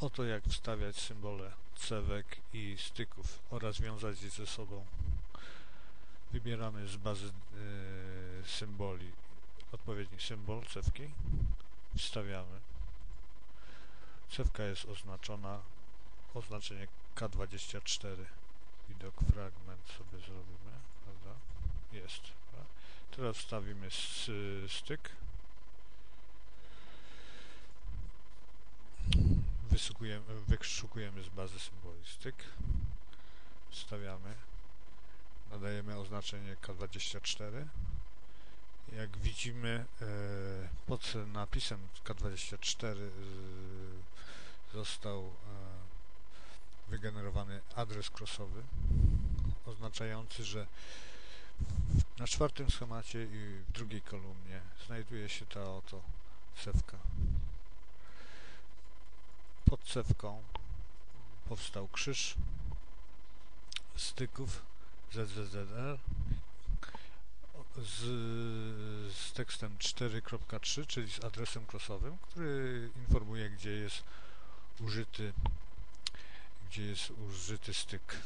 Oto jak wstawiać symbole cewek i styków oraz wiązać je ze sobą. Wybieramy z bazy yy, symboli odpowiedni symbol cewki. Wstawiamy. Cewka jest oznaczona oznaczenie K24. Widok fragment sobie zrobimy, prawda? Jest. Prawda? Teraz wstawimy styk. Wyszukujemy z bazy symboli styk. Wstawiamy. Nadajemy oznaczenie K24. Jak widzimy e, pod napisem K24 e, został e, wygenerowany adres crossowy oznaczający, że na czwartym schemacie i w drugiej kolumnie znajduje się ta oto cewka. Cewką powstał krzyż styków ZZZR z, z tekstem 4.3, czyli z adresem crossowym, który informuje, gdzie jest użyty gdzie jest użyty styk.